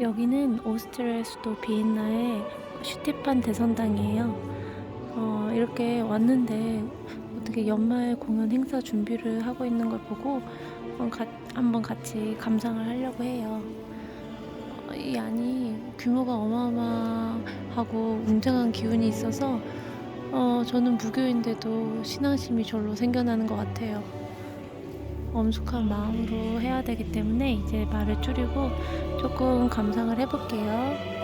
여기는 오스트리아 수도 비엔나의 슈테판 대성당이에요. 어, 이렇게 왔는데 어떻게 연말 공연 행사 준비를 하고 있는 걸 보고 한번 같이 감상을 하려고 해요. 어, 이 안이 규모가 어마어마하고 웅장한 기운이 있어서 어, 저는 무교인데도 신앙심이 절로 생겨나는 것 같아요. 엄숙한 마음으로 해야 되기 때문에 이제 말을 줄이고 조금 감상을 해볼게요.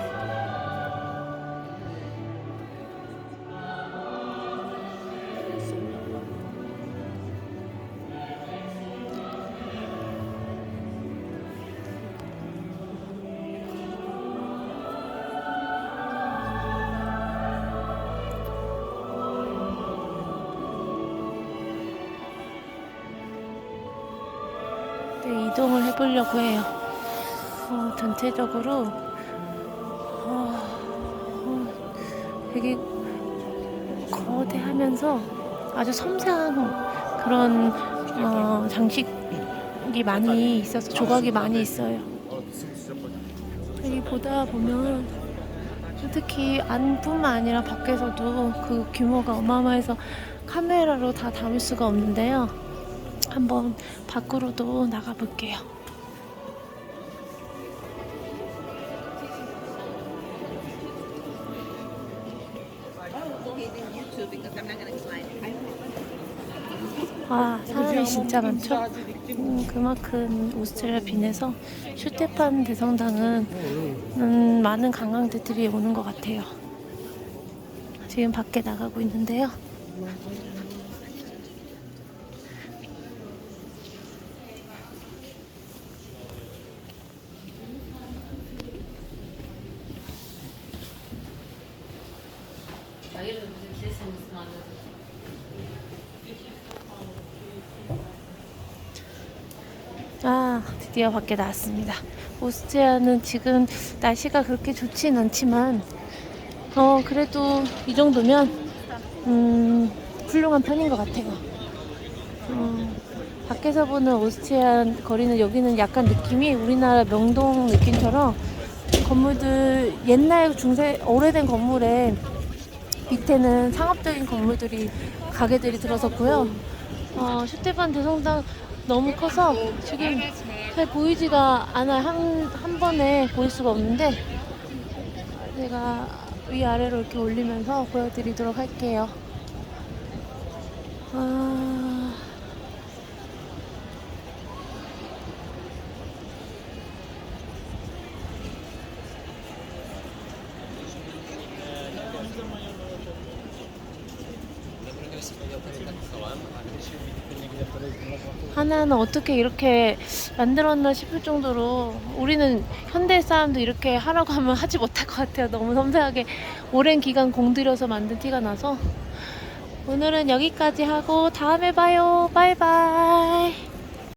네, 이동을 해보려고 해요. 어, 전체적으로 어, 어, 되게 거대하면서 아주 섬세한 그런 어, 장식이 많이 있어서 조각이 많이 있어요. 여기 보다 보면 특히 안뿐만 아니라 밖에서도 그 규모가 어마어마해서 카메라로 다 담을 수가 없는데요. 한번 밖으로도 나가 볼게요. 아, 사람이 진짜 많죠? 음, 그만큼 오스트리아 빈에서 슈테판 대성당은 음, 많은 관광객들이 오는 것 같아요. 지금 밖에 나가고 있는데요. 아, 드디어 밖에 나왔습니다. 오스트리아는 지금 날씨가 그렇게 좋진 않지만, 어, 그래도 이 정도면, 음, 훌륭한 편인 것 같아요. 어, 밖에서 보는 오스트리아 거리는 여기는 약간 느낌이 우리나라 명동 느낌처럼 건물들, 옛날 중세, 오래된 건물에 밑에는 상업적인 건물들이, 가게들이 들어섰고요. 어, 슈테판 대성당 너무 커서 지금 잘 보이지가 않아요. 한, 한 번에 보일 수가 없는데 제가 위아래로 이렇게 올리면서 보여드리도록 할게요. 아... 하나는 어떻게 이렇게 만들었나 싶을 정도로 우리는 현대 사람도 이렇게 하라고 하면 하지 못할 것 같아요. 너무 섬세하게 오랜 기간 공들여서 만든 티가 나서 오늘은 여기까지 하고 다음에 봐요. 바이바이.